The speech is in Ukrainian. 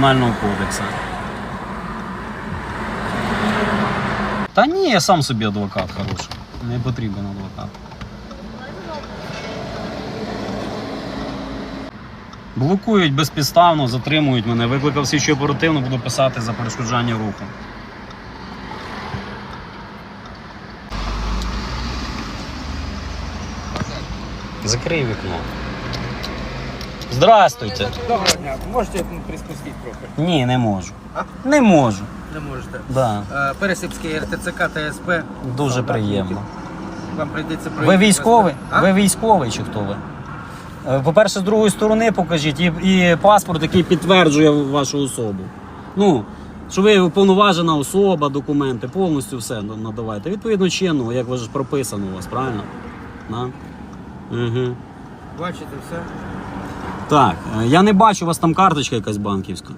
Кримінального кодексу. Та ні, я сам собі адвокат хороший. Не потрібен адвокат. Блокують безпідставно, затримують мене. Викликав слідчу оперативно, буду писати за перешкоджання руху. Закрий вікно. Здрастуйте. Доброго дня. Можете приспустити трохи? Ні, не можу. А? Не можу. Не можете. Да. Е, Пересипський РТЦК та СП. Дуже приємно. Вам прийдеться Ви військовий? А? Ви військовий чи хто ви? Е, По-перше, з другої сторони покажіть і, і паспорт, який підтверджує вашу особу. Ну, що ви уповноважена особа, документи, повністю все надавайте. Відповідно чинного, як ви ж прописано у вас, правильно? Да? Угу. Бачите все? Так, е, я не бачу, у вас там карточка якась банківська.